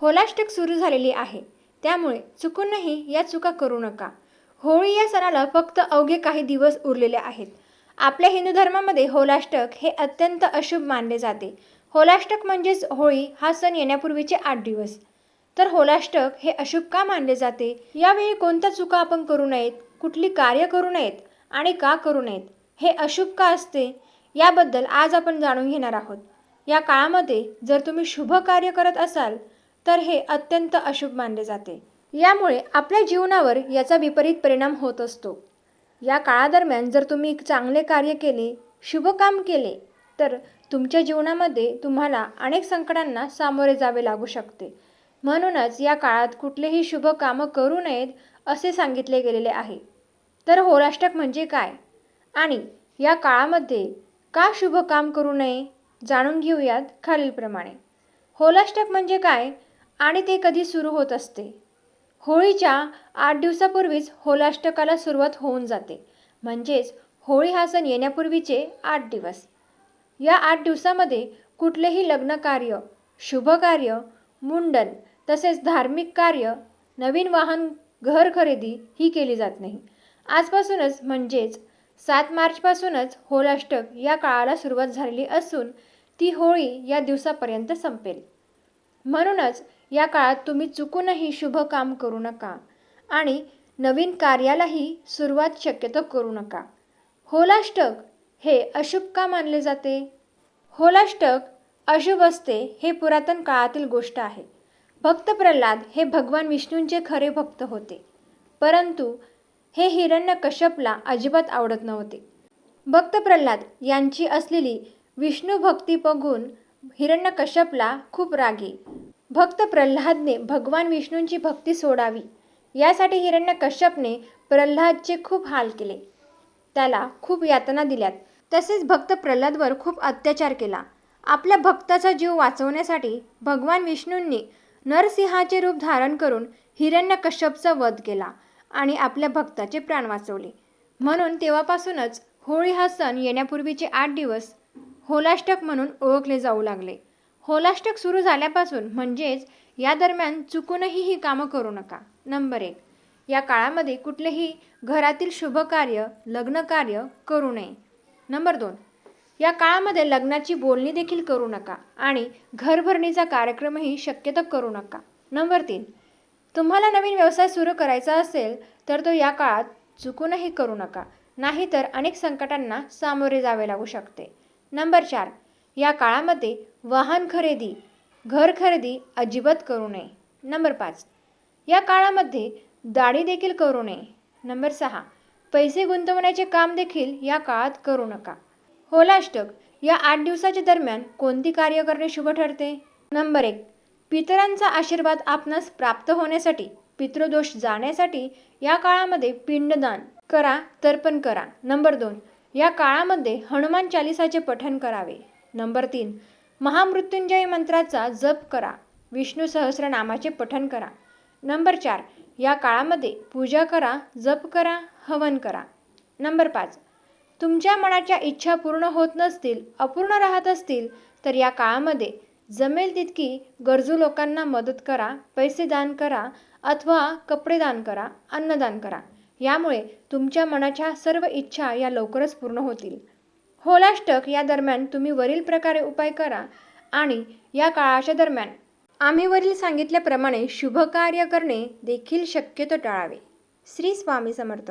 होलाष्टक सुरू झालेली आहे. त्यामुळे चुकूनही या चुका करू नका. होळी या सणाला फक्त अवघे काही दिवस उरलेले आहेत. आपल्या हिंदू धर्मामध्ये होलाष्टक हे अत्यंत अशुभ मानले जाते. होलाष्टक म्हणजेच होळी हा सण येण्यापूर्वीचे आठ दिवस. तर होलाष्टक हे अशुभ का मानले जाते? यावेळी कोणत्या चुका आपण करू नयेत? कुठली कार्य करू नयेत? आणि का करू नयेत? हे अशुभ का असते? याबद्दल आज आपण जाणून घेणार आहोत. या काळामध्ये जर तुम्ही शुभ कार्य करत असाल तर हे अत्यंत अशुभ मानले जाते. यामुळे आपल्या जीवनावर याचा विपरीत परिणाम होत असतो. या काळादरम्यान जर तुम्ही चांगले कार्य केले शुभ काम केले तर तुमच्या जीवनामध्ये तुम्हाला अनेक संकटांना सामोरे जावे लागू शकते. म्हणूनच या काळात कुठलेही शुभ कामं करू नयेत असे सांगितले गेलेले आहे. तर होराष्टक म्हणजे काय? आणि या काळामध्ये का शुभ काम करू नये जाणून घेऊयात खालीलप्रमाणे. होलाष्टक म्हणजे काय? आणि ते कधी सुरू होत असते? होळीच्या आठ दिवसापूर्वीच होलाष्टकाला सुरुवात होऊन जाते. म्हणजेच होळी हा सण येण्यापूर्वीचे आठ दिवस. या आठ दिवसामध्ये कुठलेही लग्नकार्य शुभकार्य मुंडन तसेच धार्मिक कार्य नवीन वाहन घर खरेदी ही केली जात नाही. आजपासूनच म्हणजेच सात मार्चपासूनच होलाष्टक या काळाला सुरुवात झालेली असून ती होळी या दिवसापर्यंत संपेल. म्हणूनच या काळात तुम्ही चुकूनही शुभ काम करू नका आणि नवीन कार्यालाही सुरुवात शक्यतो करू नका. होलाष्टक हे अशुभ का मानले जाते? होलाष्टक अशुभ असते हे पुरातन काळातील गोष्ट आहे. भक्त प्रल्हाद हे भगवान विष्णूंचे खरे भक्त होते. परंतु हे हिरण्य कश्यपला अजिबात आवडत नव्हते. भक्त प्रल्हाद यांची असलेली विष्णू भक्ती बघून हिरण्यकश्यपला खूप रागी. भक्त प्रल्हादने भगवान विष्णूंची भक्ती सोडावी. यासाठी हिरण्यकश्यपने प्रल्हादचे खूप हाल केले. त्याला खूप यातना दिल्यात. तसेच भक्त प्रल्हादवर खूप अत्याचार केला. आपल्या भक्ताचा जीव वाचवण्यासाठी भगवान विष्णूंनी नरसिंहाचे रूप धारण करून हिरण्यकश्यपचा वध केला आणि आपल्या भक्ताचे प्राण वाचवले. म्हणून तेव्हापासूनच होळी हा सण येण्यापूर्वीचे आठ दिवस होलाष्टक म्हणून ओळखले जाऊ लागले. होलाष्टक सुरू झाल्यापासून म्हणजेच या दरम्यान चुकूनही ही कामं करू नका. नंबर एक या काळामध्ये कुठलेही घरातील शुभकार्य लग्नकार्य करू नये. नंबर दोन या काळामध्ये लग्नाची बोलणी देखील करू नका आणि घरभरणीचा कार्यक्रमही शक्यतो करू नका. नंबर तीन तुम्हाला नवीन व्यवसाय सुरू करायचा असेल तर तो या काळात चुकूनही करू नका. नाहीतर अनेक संकटांना सामोरे जावे लागू शकते. नंबर चार या काळामध्ये वाहन खरेदी घर खरेदी अजिबात करू नये. नंबर पाच. या काळामध्ये दाढी देखील करू नये. नंबर सहा. पैसे गुंतवण्याचे काम देखील या काळात करू नका. होलाष्टक. या आठ दिवसाच्या दरम्यान कोणती कार्य करणे शुभ ठरते? नंबर एक. पितरांचा आशीर्वाद आपणास प्राप्त होण्यासाठी पितृदोष जाण्यासाठी या काळामध्ये पिंडदान करा तर्पण करा. नंबर दोन. या काळामध्ये हनुमान चालिसाचे पठण करावे. नंबर तीन. महामृत्युंजय मंत्राचा जप करा. विष्णू सहस्रनामाचे पठण करा. नंबर चार. या काळामध्ये पूजा करा जप करा हवन करा. नंबर पाच. तुमच्या मनाच्या इच्छा पूर्ण होत नसतील अपूर्ण राहत असतील तर या काळामध्ये जमेल तितकी गरजू लोकांना मदत करा पैसे दान करा अथवा कपडे दान करा अन्नदान करा. यामुळे तुमच्या मनाच्या सर्व इच्छा या लवकरच पूर्ण होतील. होलाष्टक या दरम्यान तुम्ही वरील प्रकारे उपाय करा आणि या काळाच्या दरम्यान आम्ही वरील सांगितल्याप्रमाणे शुभ कार्य करणे देखील शक्यतो टाळावे. श्री स्वामी समर्थ.